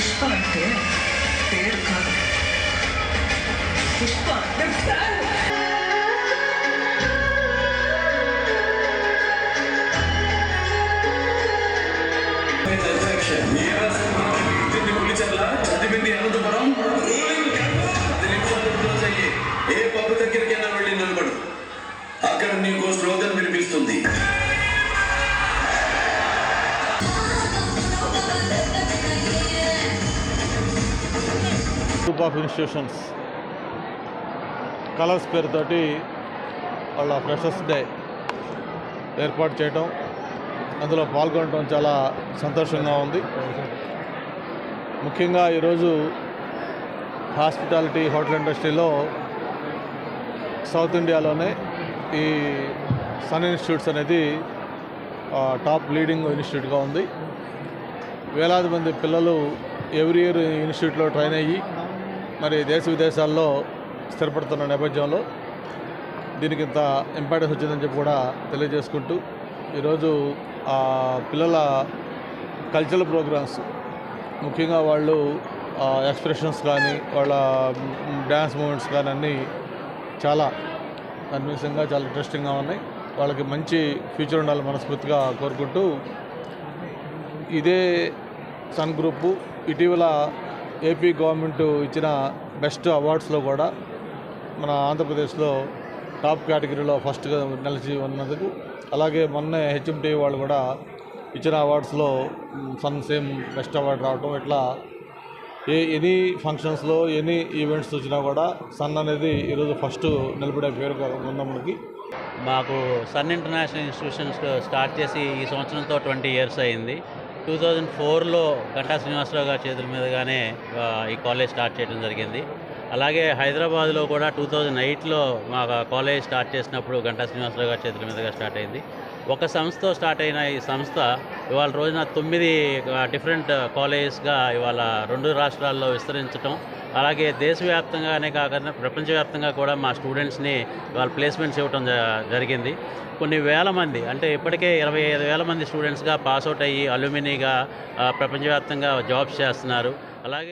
Espante, perca. Espante, perca. Group of institutions. Colours పేరుతోటి వాళ్ళ freshers day ఏర్పాటు చేయటం అందులో పాల్గొనడం చాలా సంతోషంగా ఉంది. ముఖ్యంగా ఈరోజు హాస్పిటాలిటీ హోటల్ ఇండస్ట్రీలో సౌత్ ఇండియాలోనే ఈ సన్ ఇన్స్టిట్యూట్స్ అనేది టాప్ లీడింగ్ ఇన్స్టిట్యూట్గా ఉంది. వేలాది మంది పిల్లలు ఎవ్రీ ఇయర్ ఇన్స్టిట్యూట్లో ట్రైన్ అయ్యి మరి దేశ విదేశాల్లో స్థిరపడుతున్న నేపథ్యంలో దీనికి ఇంత ఇంపార్టెన్స్ వచ్చిందని చెప్పి కూడా తెలియజేసుకుంటూ ఈరోజు పిల్లల కల్చరల్ ప్రోగ్రామ్స్ ముఖ్యంగా వాళ్ళు ఎక్స్ప్రెషన్స్ కానీ వాళ్ళ డ్యాన్స్ మూమెంట్స్ కానీ అన్నీ చాలా కన్విన్సింగ్గా చాలా ఇంట్రెస్టింగ్గా ఉన్నాయి. వాళ్ళకి మంచి ఫ్యూచర్ ఉండాలని మనస్ఫూర్తిగా కోరుకుంటూ ఇదే సన్ గ్రూపు ఇటీవల ఏపీ గవర్నమెంట్ ఇచ్చిన బెస్ట్ అవార్డ్స్లో కూడా మన ఆంధ్రప్రదేశ్లో టాప్ కేటగిరీలో ఫస్ట్గా నిలిచి ఉన్నందుకు అలాగే మొన్నే హెచ్ఎంటీ వాళ్ళు కూడా ఇచ్చిన అవార్డ్స్లో సన్ సేమ్ బెస్ట్ అవార్డు రావటం ఇట్లా ఏ ఎనీ ఫంక్షన్స్లో ఎనీ ఈవెంట్స్ వచ్చినా కూడా సన్ అనేది ఈరోజు ఫస్ట్ నిలబడే పేరు ఉంది మనకి. మాకు సన్ ఇంటర్నేషనల్ ఇన్స్టిట్యూషన్స్ స్టార్ట్ చేసి ఈ సంవత్సరంతో ట్వంటీ ఇయర్స్ అయింది. టూ థౌజండ్ ఫోర్లో గంటా శ్రీనివాసరావు గారి చేతుల మీదుగానే ఈ కాలేజ్ స్టార్ట్ చేయడం జరిగింది. అలాగే హైదరాబాద్లో కూడా టూ థౌజండ్ ఎయిట్లో మా కాలేజ్ స్టార్ట్ చేసినప్పుడు గంటా శ్రీనివాసరావు గారి చేతుల మీదుగా స్టార్ట్ అయింది. ఒక సంస్థతో స్టార్ట్ అయిన ఈ సంస్థ ఇవాళ రోజున తొమ్మిది డిఫరెంట్ కాలేజెస్గా ఇవాళ రెండు రాష్ట్రాల్లో విస్తరించడం అలాగే దేశవ్యాప్తంగానే కాకుండా ప్రపంచవ్యాప్తంగా కూడా మా స్టూడెంట్స్ని వాళ్ళ ప్లేస్మెంట్స్ ఇవ్వటం జరిగింది. కొన్ని వేల మంది అంటే ఇప్పటికే ఇరవై ఐదు వేల మంది స్టూడెంట్స్గా పాస్ అవుట్ అయ్యి అల్యూమినీగా ప్రపంచవ్యాప్తంగా జాబ్స్ చేస్తున్నారు. అలాగే